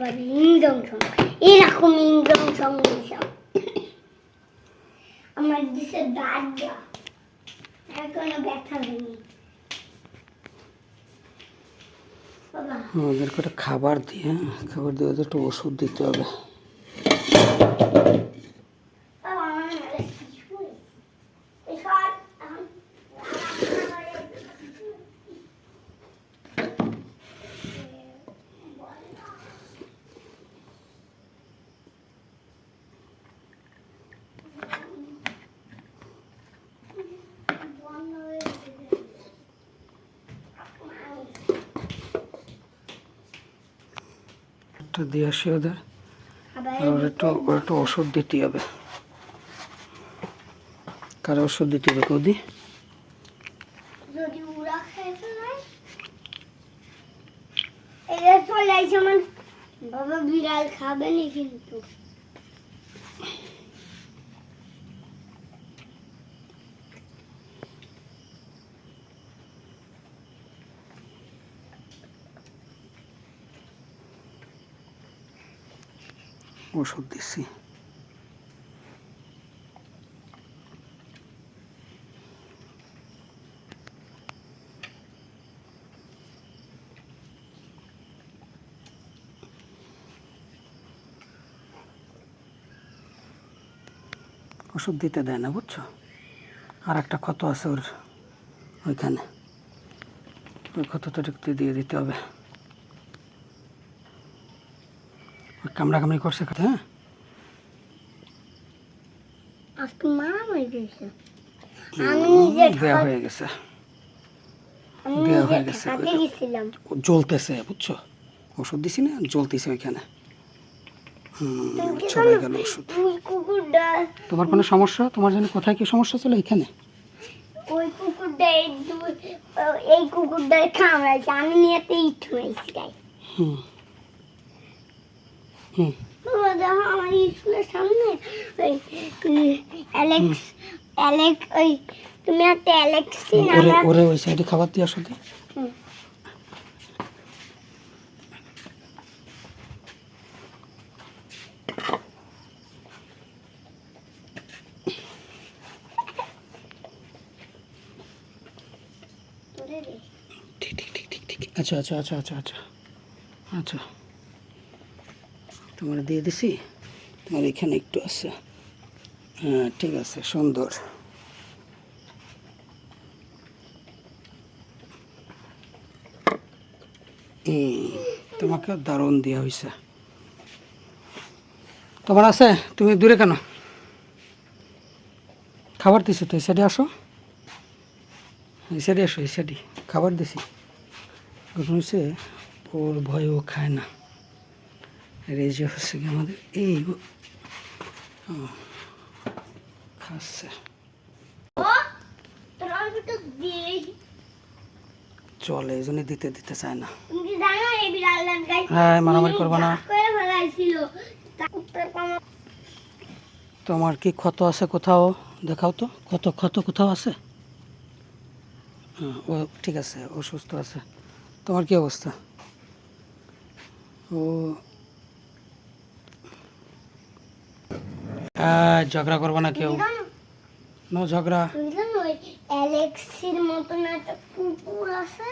পারে সং এরকম সং দিয়েছিলাম আমার দিছে দাঁড়া এখনও ব্যথা খাবার দিয়ে খাবার দিয়ে ওদের একটু ওষুধ দিতে হবে বাবা আমার মেলে কিছু এসব এখন একটা দিয়ে আসি ওদের। আর একটু একটু ওষুধ দিতে হবে। কার ওষুধ দিতে হবে কদি বাবা বিড়াল খাবে না কিন্তু। ওষুধ দিচ্ছি ওষুধ দিতে দেয় না, বুঝছ? আর একটা ক্ষত আছে ওর, ওইখানে। ওই ক্ষতটা একটু দিয়ে দিতে হবে ওই কামড়াকামড়ি করছে হ্যাঁ? দেয়া হয়ে গেছে। দেয়া হয়ে জ্বলতেছে বুঝছ? ওষুধ দিছি না জ্বলতেছে ওইখানে। চলে গেল ওষুধ। তোমার কোনো সমস্যা? তোমার জন্য কোথায় কি সমস্যা ছিল এখানে? ওই কুকুরটা এই কুকুরটা কামড়াইছে আমি নিয়ে ইট হুম। হুম। আমার স্কুলের সামনে ওই অ্যালেক্স অ্যালেক্স ওই তুমি একটা অ্যালেক্সি ওরে ওরে ওই সাইডে খাবার দিয়ে আসো ঠিক ঠিক ঠিক। আচ্ছা আচ্ছা আচ্ছা আচ্ছা আচ্ছা। আচ্ছা। তোমার দিয়ে দিছি। তোমার এখানে একটু আছে। হ্যাঁ ঠিক আছে, সুন্দর। তোমাকে দারুণ দেওয়া হয়েছে তোমার আছে? তুমি দূরে কেন? খাবার দিছো তো সাইডে আসো। এই সাইডে আসো এই সাইডে খাবার দিছি। ঘটনা হচ্ছে ওর ভয় ও খায় না। আর এই যে হচ্ছে কি আমাদের? এই খাচ্ছে। চলে এই জন্য দিতে দিতে চায় না। হ্যাঁ মারামারি করবা না। তোমার কি ক্ষত আছে কোথাও? দেখাও তো। কত ক্ষত কোথাও আছে? হ্যাঁ ও ঠিক আছে ও সুস্থ আছে। তোমার কি অবস্থা? ও আহ, ঝগড়া করব না কেউ। নো ঝগড়া। অ্যালেক্সির মতন একটা কুকুর আছে।